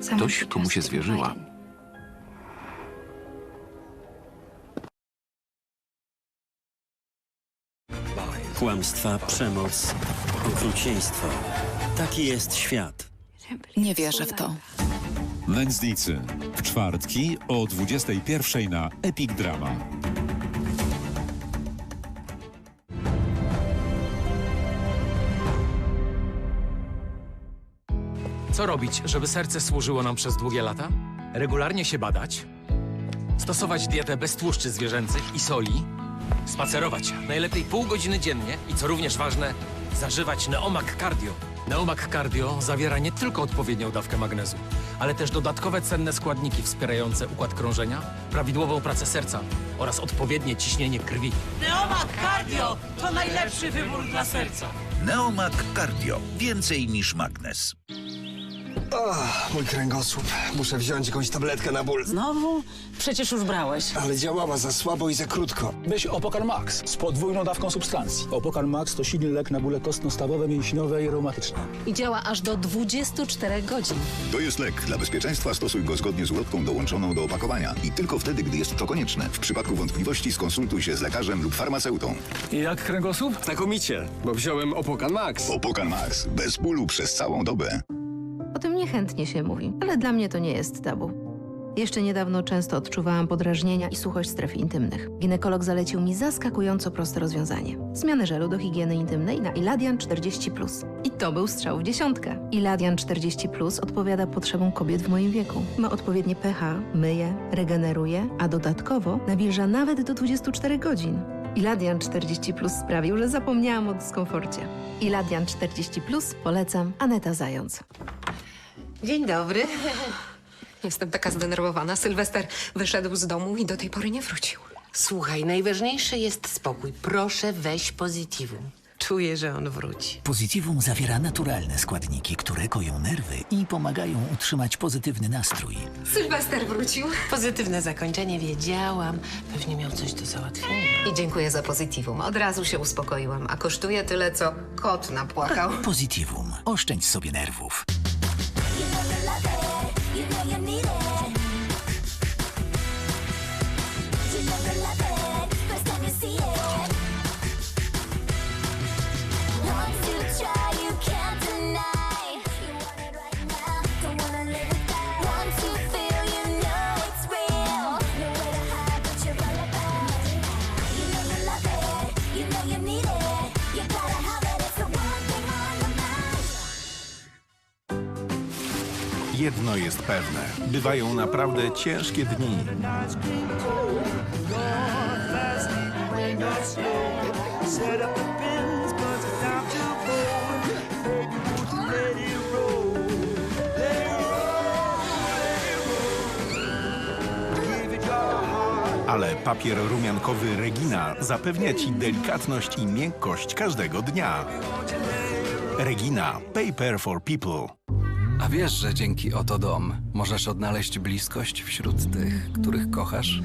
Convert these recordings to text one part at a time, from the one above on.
Ktoś, komu się zwierzyła. Kłamstwa, przemoc, okrucieństwo. Taki jest świat. Nie wierzę w to. Nędznicy. W czwartki o 21 na Epic Drama. Co robić, żeby serce służyło nam przez długie lata? Regularnie się badać, stosować dietę bez tłuszczy zwierzęcych i soli, spacerować najlepiej pół godziny dziennie i co również ważne, zażywać Neomak Cardio. Neomak Cardio zawiera nie tylko odpowiednią dawkę magnezu, ale też dodatkowe cenne składniki wspierające układ krążenia, prawidłową pracę serca oraz odpowiednie ciśnienie krwi. Neomak Cardio to najlepszy wybór dla serca. Neomak Cardio. Więcej niż magnes. Ach, mój kręgosłup. Muszę wziąć jakąś tabletkę na ból. Znowu? Przecież już brałeś. Ale działała za słabo i za krótko. Weź Opocar Max z podwójną dawką substancji. Opocar Max to silny lek na bóle kostno-stawowe, mięśniowe i reumatyczne. I działa aż do 24 godzin. To jest lek. Dla bezpieczeństwa stosuj go zgodnie z ulotką dołączoną do opakowania i tylko wtedy, gdy jest to konieczne. W przypadku wątpliwości skonsultuj się z lekarzem lub farmaceutą. I jak kręgosłup? Znakomicie, bo wziąłem Opokan Max. Opokan Max. Bez bólu przez całą dobę. O tym niechętnie się mówi, ale dla mnie to nie jest tabu. Jeszcze niedawno często odczuwałam podrażnienia i suchość stref intymnych. Ginekolog zalecił mi zaskakująco proste rozwiązanie. Zmianę żelu do higieny intymnej na Iladian 40+. I to był strzał w dziesiątkę. Iladian 40+, odpowiada potrzebom kobiet w moim wieku. Ma odpowiednie pH, myje, regeneruje, a dodatkowo nawilża nawet do 24 godzin. Iladian 40 sprawił, że zapomniałam o dyskomforcie. Iladian 40 polecam Aneta Zając. Dzień dobry. Jestem taka zdenerwowana. Sylwester wyszedł z domu i do tej pory nie wrócił. Słuchaj, najważniejszy jest spokój. Proszę weź pozytywum. Czuję, że on wróci. Pozytywum zawiera naturalne składniki, które koją nerwy i pomagają utrzymać pozytywny nastrój. Sylwester wrócił. Pozytywne zakończenie wiedziałam. Pewnie miał coś do załatwienia. I dziękuję za pozytywum. Od razu się uspokoiłam. A kosztuje tyle, co kot napłakał. Pozytywum. Oszczędź sobie nerwów. Jedno jest pewne. Bywają naprawdę ciężkie dni. Ale papier rumiankowy Regina zapewnia Ci delikatność i miękkość każdego dnia. Regina. Paper for people. A wiesz, że dzięki Oto Dom możesz odnaleźć bliskość wśród tych, których kochasz?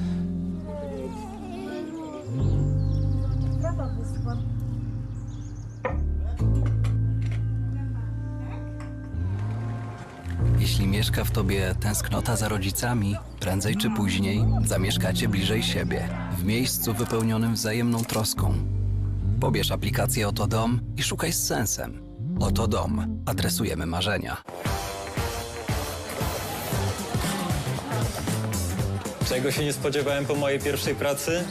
Jeśli mieszka w tobie tęsknota za rodzicami, prędzej czy później zamieszkacie bliżej siebie, w miejscu wypełnionym wzajemną troską. Pobierz aplikację Oto Dom i szukaj z sensem. Oto Dom. Adresujemy marzenia. Czego się nie spodziewałem po mojej pierwszej pracy?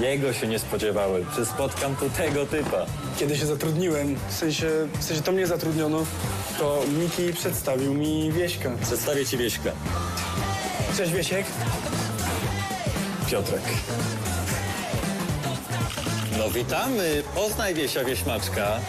Jego się nie spodziewałem, że spotkam tu tego typa. Kiedy się zatrudniłem, w sensie, w sensie to mnie zatrudniono, to Miki przedstawił mi Wieśka. Przedstawię ci Wieśka. Cześć Wiesiek. Piotrek. No witamy, poznaj Wiesia Wieśmaczka.